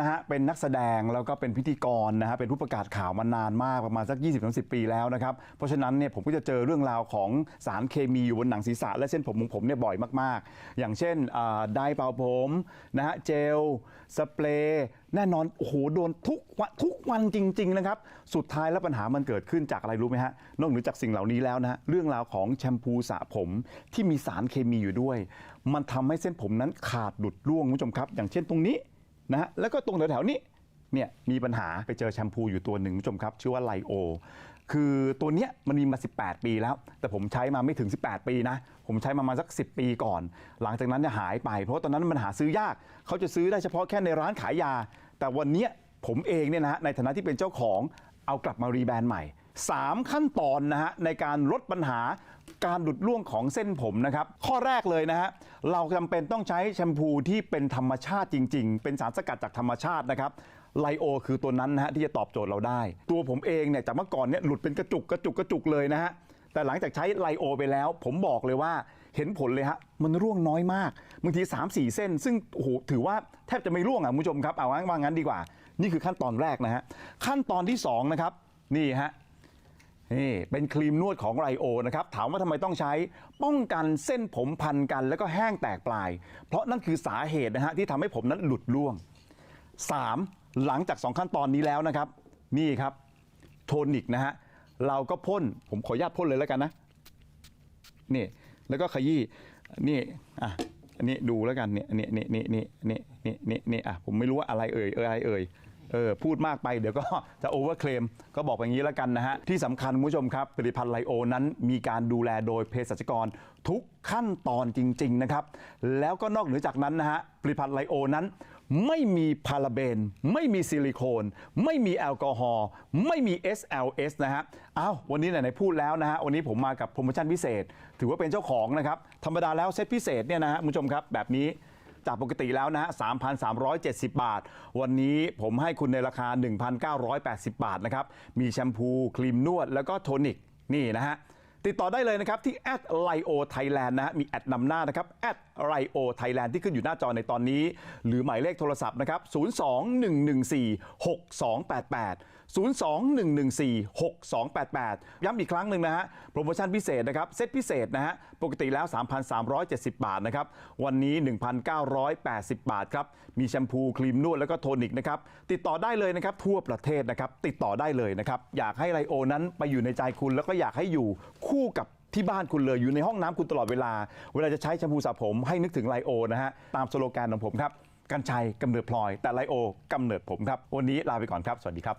นะฮะเป็นนักแสดงแล้วก็เป็นพิธีกรนะฮะเป็นผู้ประกาศข่าวมานานมากประมาณสัก 20-10ปีแล้วนะครับเพราะฉะนั้นเนี่ยผมก็จะเจอเรื่องราวของสารเคมีอยู่บนหนังศีรษะและเส้นผมของผมเนี่ยบ่อยมากๆ อย่างเช่นไดร์เป่าผมนะฮะเจลสเปรย์แน่นอนโอ้โหโดนทุกวันทุกวันจริง ๆ นะครับ สุดท้ายแล้วปัญหามันเกิดขึ้นจากอะไรรู้ไหมฮะนอกเหนือจากสิ่งเหล่านี้แล้วนะฮะเรื่องราวของแชมพูสระผมที่มีสารเคมีอยู่ด้วย มันทำให้เส้นผมนั้นขาดหลุดร่วงคุณผู้ชมครับ อย่างเช่นตรงนี้ นะฮะแล้วก็ตรงแถวๆนี้เนี่ยมีปัญหาไปเจอแชมพูอยู่ตัวหนึ่งคุณผู้ชมครับ ชื่อว่าไลโอ คือตัวเนี้ยมันมีมา 18 ปีแล้ว แต่ผมใช้มาไม่ถึง 18 ปีนะ ผมใช้มามาสัก 10 ปีก่อน หลังจากนั้นเนี่ยหายไป เพราะว่าตอนนั้นมันหาซื้อยาก เขาจะซื้อได้เฉพาะแค่ในร้านขายยา แต่วันเนี้ยผมเองเนี่ยนะฮะในฐานะที่เป็นเจ้าของเอากลับมารีแบรนด์ใหม่ 3 ขั้นตอนนะฮะในการลดปัญหาการหลุดร่วงของเส้นผมนะครับ ข้อแรกเลยนะฮะเราจำเป็นต้องใช้แชมพูที่เป็นธรรมชาติจริง ๆ เป็นสารสกัดจากธรรมชาตินะครับไลโอคือตัวนั้นนะฮะที่จะตอบโจทย์เราได้ ตัวผมเองเนี่ยจากเมื่อก่อนเนี่ยหลุดเป็นกระจุกกระจุกกระจุกเลยนะฮะแต่หลังจากใช้ไลโอไปแล้ว ผมบอกเลยว่าเห็นผลเลยฮะมันร่วงน้อยมากบางที 3 4 เส้น ซึ่งโอ้โหถือว่าแทบจะไม่ร่วงอะคุณผู้ชมครับเอาว่างั้นดีกว่า นี่คือขั้นตอนแรกนะฮะขั้นตอนที่สองนะครับนี่ฮะ นี่เป็นครีมนวดของไรโอนะครับถามว่าทำไมต้องใช้ป้องกันเส้นผมพันกันแล้วก็แห้งแตกปลาย เพราะนั่นคือสาเหตุนะฮะที่ทำให้ผมนั้นหลุดร่วง 3. หลังจาก 2 ขั้นตอนนี้แล้วนะครับ นี่ครับ โทนิกนะฮะเราก็พ่นผมขออนุญาตพ่นเลยแล้วกันนะนี่แล้วก็ขยี้นี่อะนี่ดูแล้วกันเนี่ยนี่นี่นี่นี่นี่นี่นี่อะผมไม่รู้ว่าอะไรเอ่ยเอ่ยอะไรเอ่ย เออพูดมากไปเดี๋ยวก็จะโอเวอร์เคลมก็บอกอย่างนี้แล้วกันนะฮะ ที่สำคัญคุณผู้ชมครับผลิตภัณฑ์ไลโอนั้นมีการดูแลโดยเภสัชกรทุกขั้นตอนจริง ๆ นะครับ แล้วก็นอกเหนือจากนั้นนะฮะผลิตภัณฑ์ไลโอนั้น ไม่มีพาราเบน ไม่มีซิลิโคน ไม่มีแอลกอฮอล์ไม่มี SLS นะฮะอ้าววันนี้ไหนๆพูดแล้วนะฮะวันนี้ผมมากับโปรโมชั่นพิเศษ ถือว่าเป็นเจ้าของนะครับธรรมดาแล้วเซตพิเศษเนี่ยนะฮะคุณผู้ชมครับแบบนี้ จากปกติแล้วนะฮะ3,370 บาท วันนี้ผมให้คุณในราคา 1,980 บาทนะครับ มีแชมพู ครีมนวด แล้วก็โทนิก นี่นะฮะ ติดต่อได้เลยนะครับ ที่แอดไลโอไทยแลนด์นะฮะมีแอดนำหน้านะครับแอดไลโอไทยแลนด์ที่ขึ้นอยู่หน้าจอในตอนนี้ หรือหมายเลขโทรศัพท์นะครับ 02-114-6288 02-114-6288 ย้ำอีกครั้งหนึ่งนะฮะ โปรโมชั่นพิเศษนะครับ เซตพิเศษนะฮะ ปกติแล้ว 3,370 บาทนะครับ วันนี้ 1,980 บาทครับ มีแชมพูครีมนวดแล้วก็โทนิกนะครับ ติดต่อได้เลยนะครับ ทั่วประเทศนะครับ ติดต่อได้เลยนะครับ อยากให้ไลโอนั้นไปอยู่ในใจคุณแล้วก็อยากให้อยู่คู่กับที่บ้านคุณเลยอยู่ในห้องน้ำคุณตลอดเวลา เวลาจะใช้แชมพูสระผมให้นึกถึงไลโอนะฮะ ตามสโลแกนของผมครับ กัญชัยกำเนิดพลอย แต่ไลโอกำเนิดผมครับ วันนี้ลาไปก่อนครับ สวัสดีครับ